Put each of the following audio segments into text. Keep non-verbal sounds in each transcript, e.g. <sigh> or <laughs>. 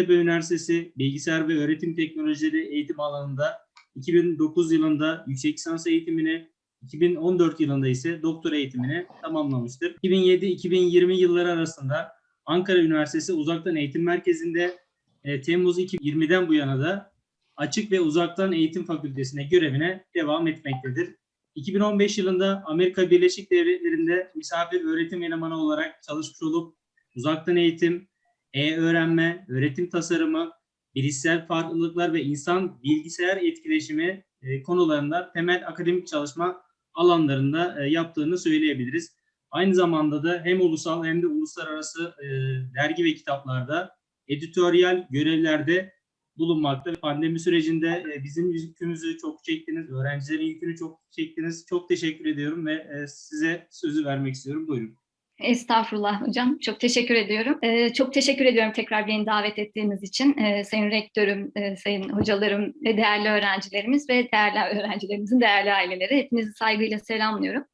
Tepe Üniversitesi Bilgisayar ve Öğretim Teknolojileri eğitim alanında 2009 yılında yüksek lisans eğitimini, 2014 yılında ise doktora eğitimini tamamlamıştır. 2007-2020 yılları arasında Ankara Üniversitesi Uzaktan Eğitim Merkezi'nde e, Temmuz 2020'den bu yana da Açık ve Uzaktan Eğitim Fakültesine görevine devam etmektedir. 2015 yılında Amerika Birleşik Devletleri'nde misafir öğretim elemanı olarak çalışmış olup uzaktan eğitim, e-öğrenme, öğretim tasarımı, bilişsel farklılıklar ve insan bilgisayar etkileşimi e, konularında temel akademik çalışma alanlarında e, yaptığını söyleyebiliriz. Aynı zamanda da hem ulusal hem de uluslararası e, dergi ve kitaplarda editoryal görevlerde bulunmakta. Pandemi sürecinde bizim yükümüzü çok çektiniz, öğrencilerin yükünü çok çektiniz. Çok teşekkür ediyorum ve size sözü vermek istiyorum. Buyurun. Estağfurullah hocam. Çok teşekkür ediyorum. Ee, çok teşekkür ediyorum tekrar beni davet ettiğiniz için. Ee, sayın rektörüm, e, sayın hocalarım ve değerli öğrencilerimiz ve değerli <laughs> öğrencilerimizin değerli aileleri hepinizi saygıyla selamlıyorum.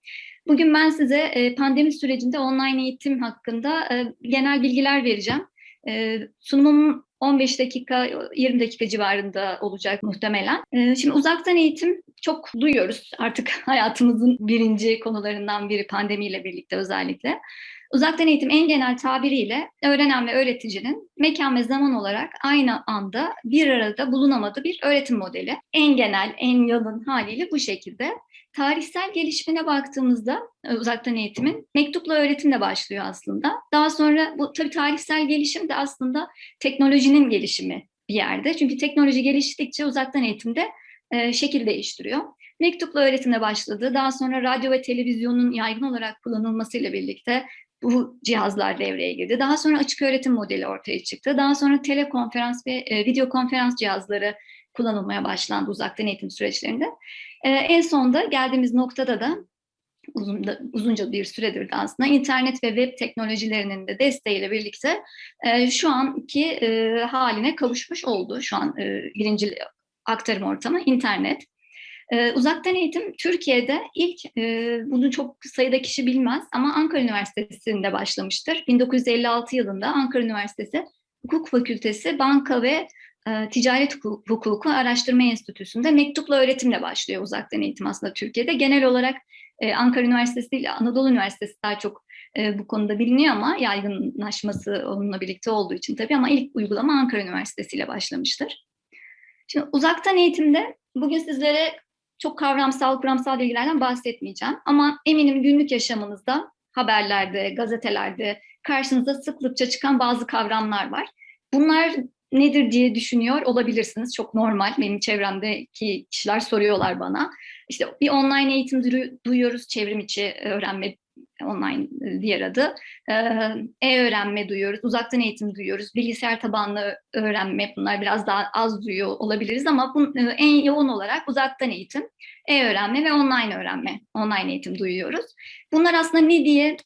Bugün ben size e, pandemi sürecinde online eğitim hakkında e, genel bilgiler vereceğim. E, sunumum 15 dakika, 20 dakika civarında olacak muhtemelen. E, şimdi uzaktan eğitim çok duyuyoruz. Artık <laughs> hayatımızın birinci konularından biri pandemiyle birlikte özellikle. Uzaktan eğitim en genel tabiriyle öğrenen ve öğreticinin mekan ve zaman olarak aynı anda bir arada bulunamadığı bir öğretim modeli. En genel, en yalın haliyle bu şekilde. Tarihsel gelişimine baktığımızda e, uzaktan eğitimin mektupla öğretimle başlıyor aslında. Daha sonra bu tabii tarihsel gelişim de aslında teknolojinin gelişimi bir yerde. Çünkü teknoloji geliştikçe uzaktan eğitimde e, şekil değiştiriyor. Mektupla öğretimle başladı. Daha sonra radyo ve televizyonun yaygın olarak kullanılmasıyla birlikte bu cihazlar devreye girdi. Daha sonra açık öğretim modeli ortaya çıktı. Daha sonra telekonferans ve e, video konferans cihazları kullanılmaya başlandı uzaktan eğitim süreçlerinde. E, en sonda geldiğimiz noktada da uzun da, uzunca bir süredir de aslında internet ve web teknolojilerinin de desteğiyle birlikte e, şu anki e, haline kavuşmuş oldu. Şu an e, birinci aktarım ortamı internet. Ee, uzaktan eğitim Türkiye'de ilk, e, bunu çok sayıda kişi bilmez ama Ankara Üniversitesi'nde başlamıştır. 1956 yılında Ankara Üniversitesi Hukuk Fakültesi Banka ve e, Ticaret Hukuku Araştırma Enstitüsü'nde mektupla öğretimle başlıyor uzaktan eğitim aslında Türkiye'de. Genel olarak e, Ankara Üniversitesi ile Anadolu Üniversitesi daha çok e, bu konuda biliniyor ama yaygınlaşması onunla birlikte olduğu için tabii ama ilk uygulama Ankara Üniversitesi ile başlamıştır. Şimdi uzaktan eğitimde bugün sizlere çok kavramsal, kuramsal bilgilerden bahsetmeyeceğim. Ama eminim günlük yaşamınızda, haberlerde, gazetelerde karşınıza sıklıkça çıkan bazı kavramlar var. Bunlar nedir diye düşünüyor olabilirsiniz. Çok normal. Benim çevremdeki kişiler soruyorlar bana. İşte bir online eğitim duyuyoruz, çevrim içi öğrenme online diğer adı. E-öğrenme duyuyoruz, uzaktan eğitim duyuyoruz, bilgisayar tabanlı öğrenme bunlar biraz daha az duyuyor olabiliriz ama bu, en yoğun olarak uzaktan eğitim, e-öğrenme ve online öğrenme, online eğitim duyuyoruz. Bunlar aslında ne diye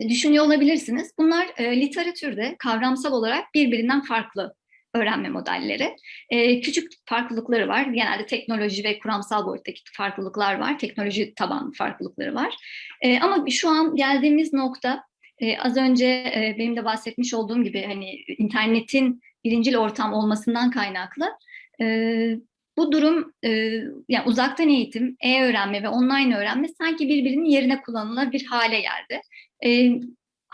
düşünüyor olabilirsiniz. Bunlar e, literatürde kavramsal olarak birbirinden farklı öğrenme modelleri. E, küçük farklılıkları var. Genelde teknoloji ve kuramsal boyuttaki farklılıklar var. Teknoloji tabanlı farklılıkları var. E, ama şu an geldiğimiz nokta e, az önce e, benim de bahsetmiş olduğum gibi hani internetin birincil ortam olmasından kaynaklı e, bu durum e, yani uzaktan eğitim, e-öğrenme ve online öğrenme sanki birbirinin yerine kullanılır bir hale geldi. E,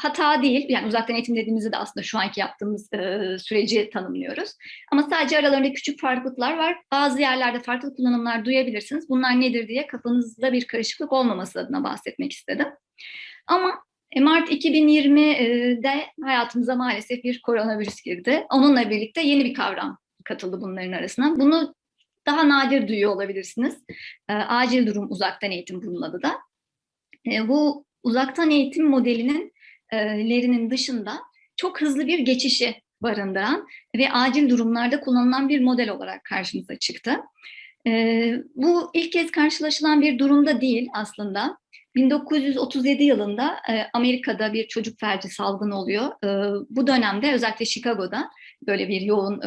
hata değil. Yani uzaktan eğitim dediğimizde de aslında şu anki yaptığımız e, süreci tanımlıyoruz. Ama sadece aralarında küçük farklılıklar var. Bazı yerlerde farklı kullanımlar duyabilirsiniz. Bunlar nedir diye kafanızda bir karışıklık olmaması adına bahsetmek istedim. Ama e, Mart 2020'de hayatımıza maalesef bir koronavirüs girdi. Onunla birlikte yeni bir kavram katıldı bunların arasına. Bunu daha nadir duyuyor olabilirsiniz. E, acil durum uzaktan eğitim bunun adı da. E, bu uzaktan eğitim modelinin lerinin dışında çok hızlı bir geçişi barındıran ve acil durumlarda kullanılan bir model olarak karşımıza çıktı. Bu ilk kez karşılaşılan bir durumda değil aslında. 1937 yılında Amerika'da bir çocuk felci salgını oluyor. Bu dönemde özellikle Chicago'da böyle bir yoğun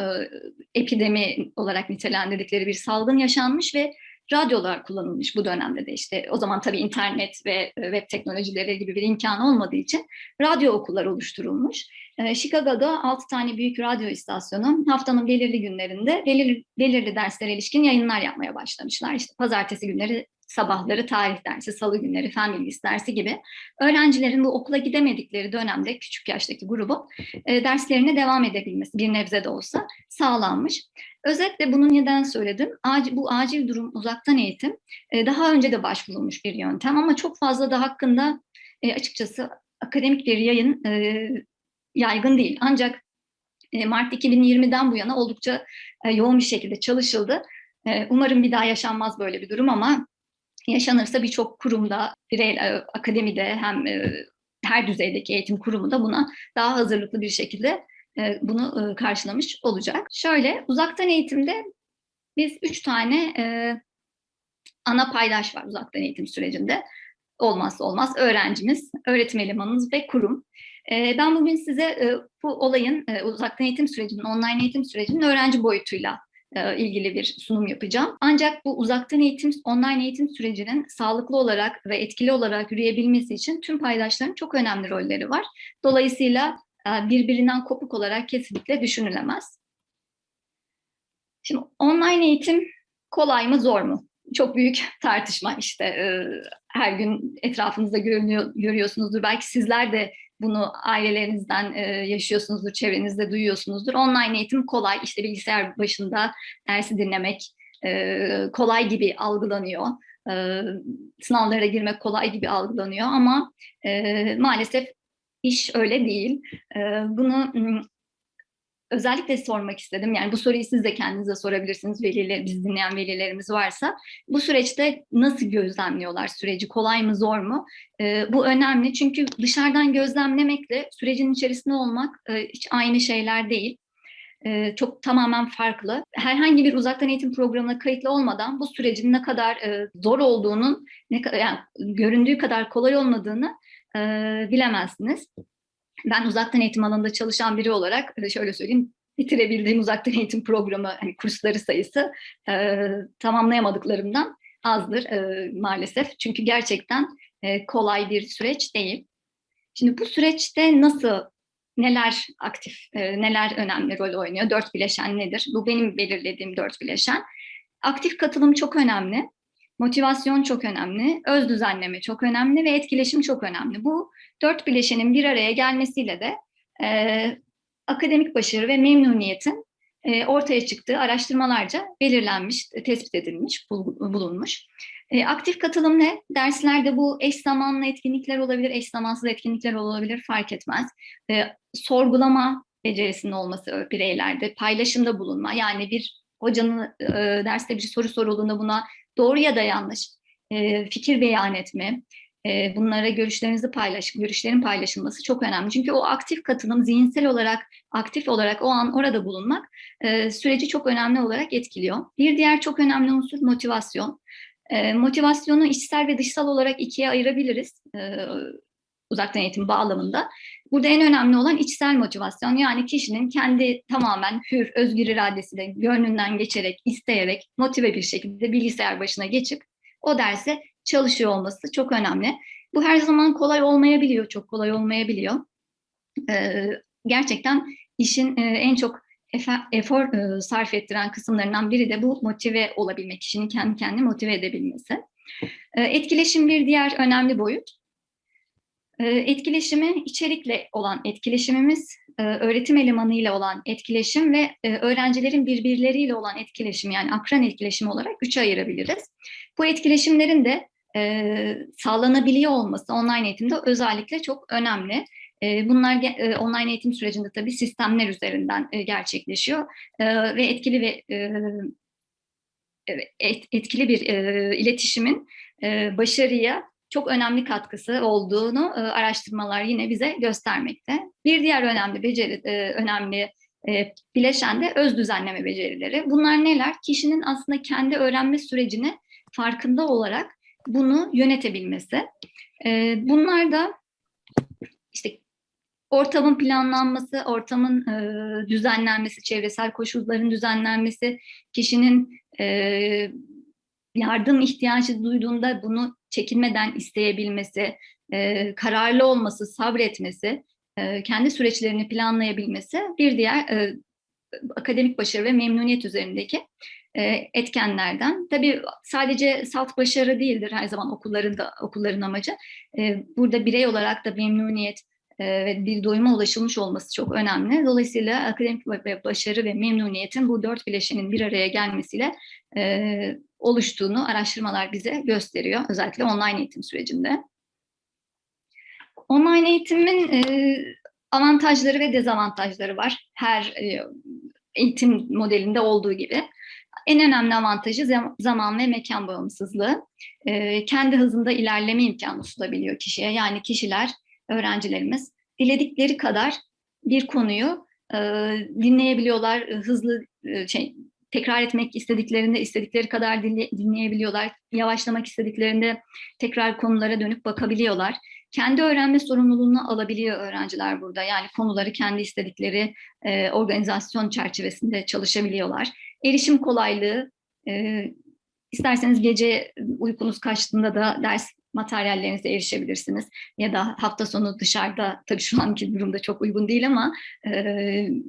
epidemi olarak nitelendirdikleri bir salgın yaşanmış ve radyolar kullanılmış bu dönemde de işte o zaman tabii internet ve e, web teknolojileri gibi bir imkan olmadığı için radyo okulları oluşturulmuş. E, Chicago'da 6 tane büyük radyo istasyonu haftanın belirli günlerinde belirli, belirli derslere ilişkin yayınlar yapmaya başlamışlar. İşte pazartesi günleri sabahları tarih dersi, salı günleri fen bilgisi dersi gibi öğrencilerin bu okula gidemedikleri dönemde küçük yaştaki grubu e, derslerine devam edebilmesi bir nebze de olsa sağlanmış. Özetle bunu neden söyledim? Acil, bu acil durum uzaktan eğitim e, daha önce de başvurulmuş bir yöntem ama çok fazla da hakkında e, açıkçası akademik bir yayın e, yaygın değil. Ancak e, Mart 2020'den bu yana oldukça e, yoğun bir şekilde çalışıldı. E, umarım bir daha yaşanmaz böyle bir durum ama yaşanırsa birçok kurumda, birey, e, akademide hem e, her düzeydeki eğitim kurumu da buna daha hazırlıklı bir şekilde e, bunu karşılamış olacak. Şöyle uzaktan eğitimde biz üç tane ana paydaş var uzaktan eğitim sürecinde. Olmazsa olmaz öğrencimiz, öğretim elemanımız ve kurum. Ben bugün size bu olayın uzaktan eğitim sürecinin, online eğitim sürecinin öğrenci boyutuyla ilgili bir sunum yapacağım. Ancak bu uzaktan eğitim, online eğitim sürecinin sağlıklı olarak ve etkili olarak yürüyebilmesi için tüm paydaşların çok önemli rolleri var. Dolayısıyla e, birbirinden kopuk olarak kesinlikle düşünülemez. Şimdi online eğitim kolay mı zor mu? Çok büyük <laughs> tartışma işte e, her gün etrafınızda görünüyor, görüyorsunuzdur. Belki sizler de bunu ailelerinizden e, yaşıyorsunuzdur, çevrenizde duyuyorsunuzdur. Online eğitim kolay, işte bilgisayar başında dersi dinlemek e, kolay gibi algılanıyor. E, sınavlara girmek kolay gibi algılanıyor ama e, maalesef iş öyle değil. E, bunu özellikle sormak istedim. Yani bu soruyu siz de kendinize sorabilirsiniz. Veliler, biz dinleyen velilerimiz varsa. Bu süreçte nasıl gözlemliyorlar süreci? Kolay mı, zor mu? E, bu önemli çünkü dışarıdan gözlemlemekle sürecin içerisinde olmak e, hiç aynı şeyler değil. E, çok tamamen farklı. Herhangi bir uzaktan eğitim programına kayıtlı olmadan bu sürecin ne kadar e, zor olduğunun, ne yani göründüğü kadar kolay olmadığını e, bilemezsiniz ben uzaktan eğitim alanında çalışan biri olarak şöyle söyleyeyim bitirebildiğim uzaktan eğitim programı hani kursları sayısı e, tamamlayamadıklarımdan azdır e, maalesef. Çünkü gerçekten e, kolay bir süreç değil. Şimdi bu süreçte nasıl neler aktif, e, neler önemli rol oynuyor? Dört bileşen nedir? Bu benim belirlediğim dört bileşen. Aktif katılım çok önemli. Motivasyon çok önemli, öz düzenleme çok önemli ve etkileşim çok önemli. Bu dört bileşenin bir araya gelmesiyle de e, akademik başarı ve memnuniyetin e, ortaya çıktığı araştırmalarca belirlenmiş, tespit edilmiş, bulunmuş. E, aktif katılım ne? Derslerde bu eş zamanlı etkinlikler olabilir, eş zamansız etkinlikler olabilir fark etmez. E, sorgulama becerisinin olması bireylerde, paylaşımda bulunma yani bir hocanın e, derste bir soru sorulduğunda buna doğru ya da yanlış e, fikir beyan etme, e, bunlara görüşlerinizi paylaş, görüşlerin paylaşılması çok önemli. Çünkü o aktif katılım, zihinsel olarak aktif olarak o an orada bulunmak e, süreci çok önemli olarak etkiliyor. Bir diğer çok önemli unsur motivasyon. E, motivasyonu içsel ve dışsal olarak ikiye ayırabiliriz. E, uzaktan eğitim bağlamında. Burada en önemli olan içsel motivasyon yani kişinin kendi tamamen hür, özgür iradesiyle gönlünden geçerek, isteyerek, motive bir şekilde bilgisayar başına geçip o derse çalışıyor olması çok önemli. Bu her zaman kolay olmayabiliyor, çok kolay olmayabiliyor. Ee, gerçekten işin e, en çok efor e, sarf ettiren kısımlarından biri de bu motive olabilmek, kişinin kendi kendini motive edebilmesi. Ee, etkileşim bir diğer önemli boyut. Ee, etkileşimi içerikle olan etkileşimimiz, e, öğretim elemanıyla olan etkileşim ve e, öğrencilerin birbirleriyle olan etkileşim yani akran etkileşimi olarak üçe ayırabiliriz. Bu etkileşimlerin de e, sağlanabiliyor olması online eğitimde özellikle çok önemli. Bunlar online eğitim sürecinde tabii sistemler üzerinden gerçekleşiyor ve etkili ve etkili bir iletişimin başarıya çok önemli katkısı olduğunu e, araştırmalar yine bize göstermekte. Bir diğer önemli beceri, e, önemli e, bileşen de öz düzenleme becerileri. Bunlar neler? Kişinin aslında kendi öğrenme sürecini farkında olarak bunu yönetebilmesi. E, bunlar da işte ortamın planlanması, ortamın e, düzenlenmesi, çevresel koşulların düzenlenmesi, kişinin e, yardım ihtiyacı duyduğunda bunu çekinmeden isteyebilmesi, e, kararlı olması, sabretmesi, e, kendi süreçlerini planlayabilmesi bir diğer e, akademik başarı ve memnuniyet üzerindeki e, etkenlerden. Tabii sadece salt başarı değildir her zaman okulların da okulların amacı. E, burada birey olarak da memnuniyet e, ve bir doyuma ulaşılmış olması çok önemli. Dolayısıyla akademik başarı ve memnuniyetin bu dört bileşenin bir araya gelmesiyle e, oluştuğunu araştırmalar bize gösteriyor. Özellikle online eğitim sürecinde. Online eğitimin e, avantajları ve dezavantajları var. Her e, eğitim modelinde olduğu gibi. En önemli avantajı zaman ve mekan bağımsızlığı. E, kendi hızında ilerleme imkanı sunabiliyor kişiye. Yani kişiler, öğrencilerimiz diledikleri kadar bir konuyu dinleyebiliyorlar, hızlı şey tekrar etmek istediklerinde istedikleri kadar dinle, dinleyebiliyorlar. Yavaşlamak istediklerinde tekrar konulara dönüp bakabiliyorlar. Kendi öğrenme sorumluluğunu alabiliyor öğrenciler burada. Yani konuları kendi istedikleri e, organizasyon çerçevesinde çalışabiliyorlar. Erişim kolaylığı, e, isterseniz gece uykunuz kaçtığında da ders materyallerinize erişebilirsiniz. Ya da hafta sonu dışarıda, tabii şu anki durumda çok uygun değil ama e,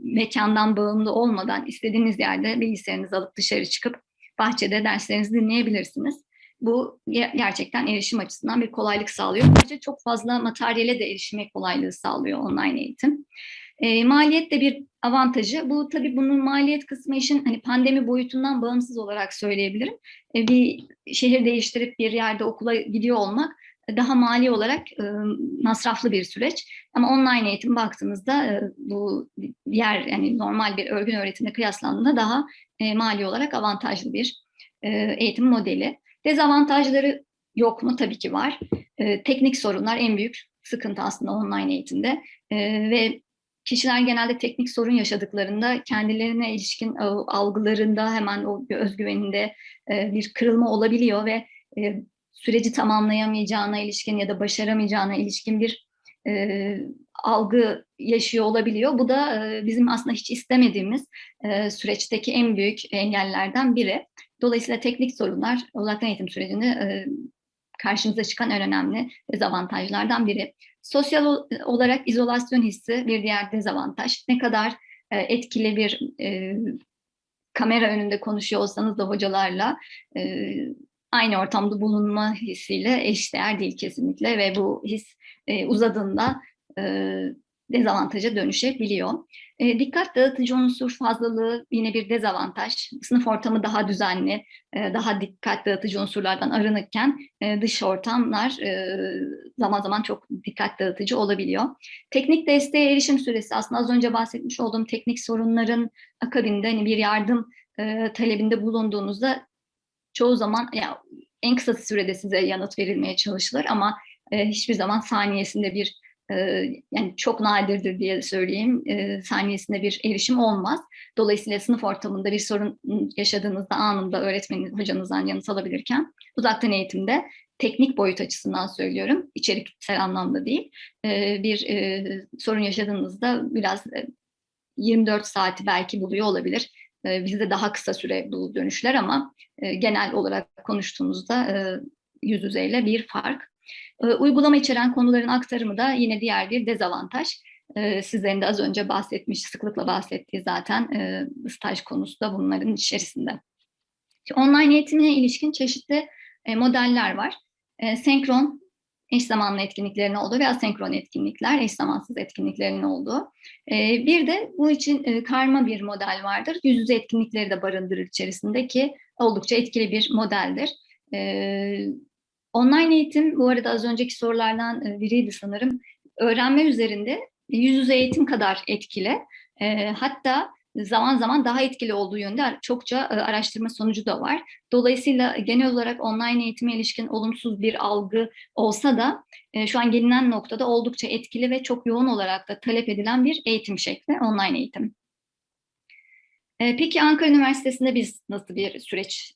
mekandan bağımlı olmadan istediğiniz yerde bilgisayarınızı alıp dışarı çıkıp bahçede derslerinizi dinleyebilirsiniz. Bu gerçekten erişim açısından bir kolaylık sağlıyor. Ayrıca çok fazla materyale de erişime kolaylığı sağlıyor online eğitim. E, maliyet de bir avantajı. Bu tabii bunun maliyet kısmı işin hani pandemi boyutundan bağımsız olarak söyleyebilirim. E, bir şehir değiştirip bir yerde okula gidiyor olmak daha mali olarak e, masraflı bir süreç. Ama online eğitim baktığınızda e, bu diğer yani normal bir örgün öğretimle kıyaslandığında daha e, mali olarak avantajlı bir e, eğitim modeli. Dezavantajları yok mu? Tabii ki var. E, teknik sorunlar en büyük sıkıntı aslında online eğitimde e, ve kişiler genelde teknik sorun yaşadıklarında kendilerine ilişkin e, algılarında hemen o özgüveninde e, bir kırılma olabiliyor ve e, süreci tamamlayamayacağına ilişkin ya da başaramayacağına ilişkin bir algı yaşıyor olabiliyor. Bu da bizim aslında hiç istemediğimiz süreçteki en büyük engellerden biri. Dolayısıyla teknik sorunlar uzaktan eğitim sürecinde karşımıza çıkan en önemli dezavantajlardan biri. Sosyal olarak izolasyon hissi bir diğer dezavantaj. Ne kadar e, etkili bir e, kamera önünde konuşuyor olsanız da hocalarla e, aynı ortamda bulunma hissiyle eşdeğer değil kesinlikle ve bu his e, uzadığında e, dezavantaja dönüşebiliyor. E, dikkat dağıtıcı unsur fazlalığı yine bir dezavantaj. Sınıf ortamı daha düzenli, e, daha dikkat dağıtıcı unsurlardan arınırken e, dış ortamlar e, zaman zaman çok dikkat dağıtıcı olabiliyor. Teknik desteğe erişim süresi aslında az önce bahsetmiş olduğum teknik sorunların akabinde hani bir yardım e, talebinde bulunduğunuzda çoğu zaman ya en kısa sürede size yanıt verilmeye çalışılır ama e, hiçbir zaman saniyesinde bir yani çok nadirdir diye söyleyeyim e, saniyesinde bir erişim olmaz. Dolayısıyla sınıf ortamında bir sorun yaşadığınızda anında öğretmeniniz, hocanızdan yanıt alabilirken uzaktan eğitimde teknik boyut açısından söylüyorum, içeriksel anlamda değil. E, bir e, sorun yaşadığınızda biraz e, 24 saati belki buluyor olabilir. E, bizde daha kısa süre bu dönüşler ama e, genel olarak konuştuğumuzda e, yüz yüzeyle bir fark. E, uygulama içeren konuların aktarımı da yine diğer bir dezavantaj. E, sizlerin de az önce bahsetmiş, sıklıkla bahsettiği zaten e, staj konusu da bunların içerisinde. Online eğitimine ilişkin çeşitli e, modeller var. E, senkron eş zamanlı etkinliklerin olduğu ve asenkron etkinlikler, eş zamansız etkinliklerin olduğu. Bir de bu için karma bir model vardır. Yüz yüze etkinlikleri de barındırır içerisinde ki oldukça etkili bir modeldir. Online eğitim bu arada az önceki sorulardan e, biriydi sanırım. Öğrenme üzerinde yüz yüze eğitim kadar etkili. E, hatta zaman zaman daha etkili olduğu yönde çokça e, araştırma sonucu da var. Dolayısıyla genel olarak online eğitime ilişkin olumsuz bir algı olsa da e, şu an gelinen noktada oldukça etkili ve çok yoğun olarak da talep edilen bir eğitim şekli online eğitim. E, peki Ankara Üniversitesi'nde biz nasıl bir süreç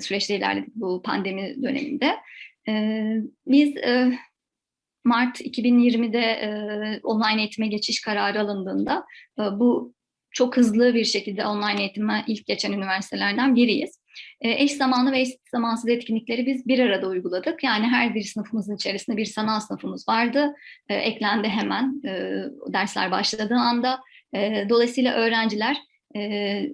süreçte ilerledik bu pandemi döneminde? Biz Mart 2020'de online eğitime geçiş kararı alındığında bu çok hızlı bir şekilde online eğitime ilk geçen üniversitelerden biriyiz. E, eş zamanlı ve eş zamansız etkinlikleri biz bir arada uyguladık. Yani her bir sınıfımızın içerisinde bir sanal sınıfımız vardı. E, eklendi hemen e, dersler başladığı anda. E, dolayısıyla öğrenciler e,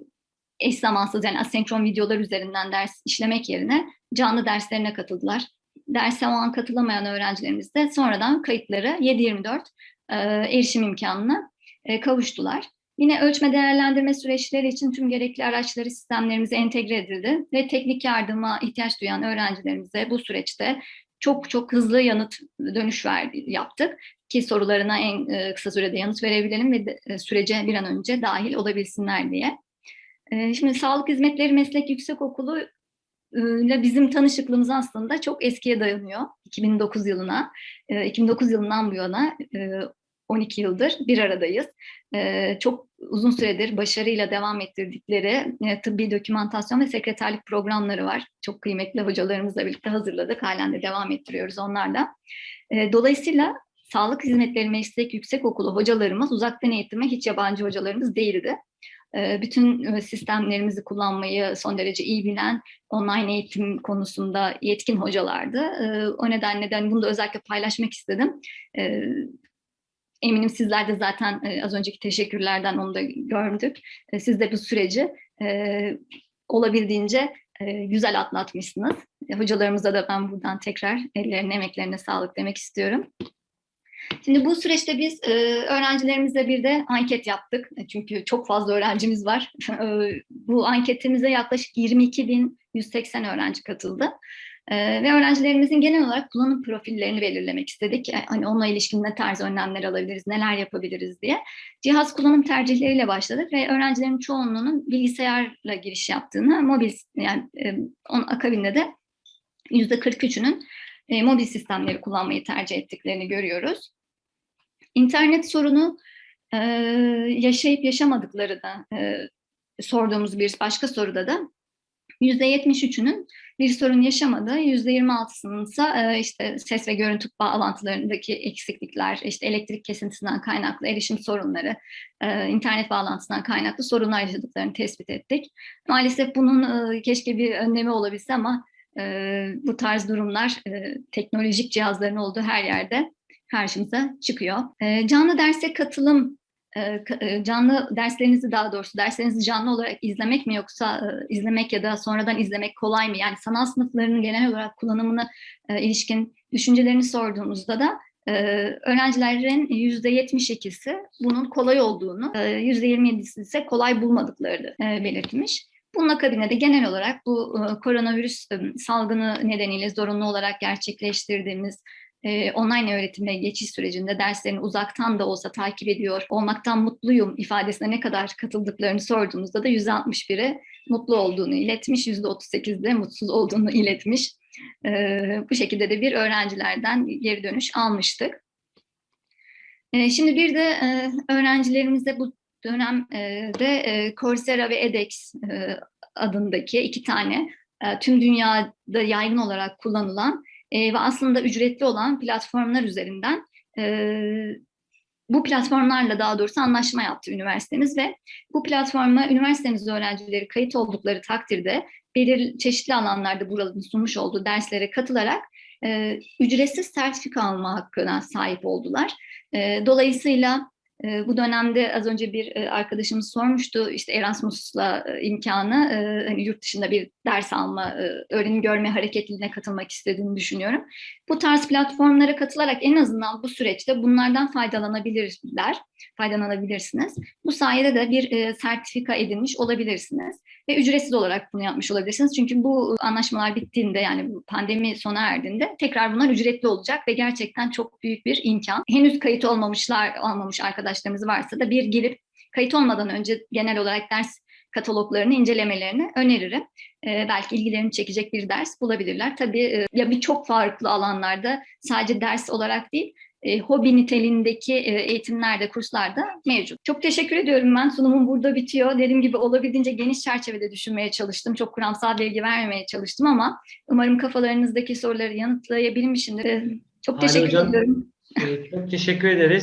eş zamansız yani asenkron videolar üzerinden ders işlemek yerine canlı derslerine katıldılar. Derse o an katılamayan öğrencilerimiz de sonradan kayıtları 7-24 e, erişim imkanına e, kavuştular. Yine ölçme değerlendirme süreçleri için tüm gerekli araçları sistemlerimize entegre edildi ve teknik yardıma ihtiyaç duyan öğrencilerimize bu süreçte çok çok hızlı yanıt dönüş ver, yaptık ki sorularına en e, kısa sürede yanıt verebilelim ve e, sürece bir an önce dahil olabilsinler diye. E, şimdi Sağlık Hizmetleri Meslek Yüksekokulu ile bizim tanışıklığımız aslında çok eskiye dayanıyor. 2009 yılına. 2009 yılından bu yana 12 yıldır bir aradayız. Çok uzun süredir başarıyla devam ettirdikleri tıbbi dokümantasyon ve sekreterlik programları var. Çok kıymetli hocalarımızla birlikte hazırladık. Halen de devam ettiriyoruz onlarla. Dolayısıyla Sağlık Hizmetleri Meslek Yüksekokulu hocalarımız uzaktan eğitime hiç yabancı hocalarımız değildi bütün sistemlerimizi kullanmayı son derece iyi bilen online eğitim konusunda yetkin hocalardı. O nedenle de bunu da özellikle paylaşmak istedim. Eminim sizler de zaten az önceki teşekkürlerden onu da gördük. Siz de bu süreci olabildiğince güzel atlatmışsınız. Hocalarımıza da ben buradan tekrar ellerine, emeklerine sağlık demek istiyorum. Şimdi bu süreçte biz e, öğrencilerimizle bir de anket yaptık. Çünkü çok fazla öğrencimiz var. <laughs> bu anketimize yaklaşık 22.180 öğrenci katıldı. E, ve öğrencilerimizin genel olarak kullanım profillerini belirlemek istedik. E, hani onunla ilişkin ne tarz önlemler alabiliriz, neler yapabiliriz diye. Cihaz kullanım tercihleriyle başladık ve öğrencilerin çoğunluğunun bilgisayarla giriş yaptığını, mobil yani e, onun akabinde de %43'ünün e, mobil sistemleri kullanmayı tercih ettiklerini görüyoruz. İnternet sorunu e, yaşayıp yaşamadıkları da sorduğumuz bir başka soruda da %73'ünün bir sorun yaşamadığı, %26'sının ise işte ses ve görüntü bağlantılarındaki eksiklikler, işte elektrik kesintisinden kaynaklı erişim sorunları, e, internet bağlantısından kaynaklı sorunlar yaşadıklarını tespit ettik. Maalesef bunun e, keşke bir önlemi olabilse ama e, bu tarz durumlar teknolojik cihazların olduğu her yerde karşımıza çıkıyor. Canlı derse katılım, canlı derslerinizi daha doğrusu derslerinizi canlı olarak izlemek mi yoksa e, izlemek ya da sonradan izlemek kolay mı? Yani sanal sınıflarının genel olarak kullanımına e, ilişkin düşüncelerini sorduğumuzda da ee, öğrencilerin %72'si bunun kolay olduğunu, %27'si ise kolay bulmadıklarını e, belirtmiş. Bunun akabinde de genel olarak bu e, koronavirüs e, salgını nedeniyle zorunlu olarak gerçekleştirdiğimiz e, online öğretime geçiş sürecinde derslerini uzaktan da olsa takip ediyor olmaktan mutluyum ifadesine ne kadar katıldıklarını sorduğumuzda da %61'i mutlu olduğunu iletmiş, %38'de mutsuz olduğunu <laughs> iletmiş. bu şekilde de bir öğrencilerden geri dönüş almıştık. şimdi bir de öğrencilerimizde bu dönemde e, Coursera ve edX e, adındaki iki tane e, tüm dünyada yaygın olarak kullanılan ve aslında ücretli olan platformlar üzerinden bu platformlarla daha doğrusu anlaşma yaptı üniversitemiz ve bu platforma üniversitemiz öğrencileri kayıt oldukları takdirde belirli çeşitli alanlarda buranın sunmuş olduğu derslere katılarak e, ücretsiz sertifika alma hakkına sahip oldular. E, dolayısıyla e, bu dönemde az önce bir e, arkadaşımız sormuştu işte Erasmus'la e, imkanı e, hani yurt dışında bir ders alma, öğrenim görme hareketliliğine katılmak istediğini düşünüyorum. Bu tarz platformlara katılarak en azından bu süreçte bunlardan faydalanabilirler, faydalanabilirsiniz. Bu sayede de bir e, sertifika edinmiş olabilirsiniz ve ücretsiz olarak bunu yapmış olabilirsiniz. Çünkü bu anlaşmalar bittiğinde yani pandemi sona erdiğinde tekrar bunlar ücretli olacak ve gerçekten çok büyük bir imkan. Henüz kayıt olmamışlar, olmamış arkadaşlarımız varsa da bir girip kayıt olmadan önce genel olarak ders kataloglarını incelemelerini öneririm. Ee, belki ilgilerini çekecek bir ders bulabilirler. Tabii e, ya birçok farklı alanlarda sadece ders olarak değil, e, hobi niteliğindeki e, eğitimlerde, kurslarda mevcut. Çok teşekkür ediyorum ben. Sunumum burada bitiyor. Dediğim gibi olabildiğince geniş çerçevede düşünmeye çalıştım. Çok kuramsal bilgi vermemeye çalıştım ama umarım kafalarınızdaki soruları yanıtlayabilmişimdir. E, çok teşekkür hocam, ediyorum. e, çok teşekkür ederiz.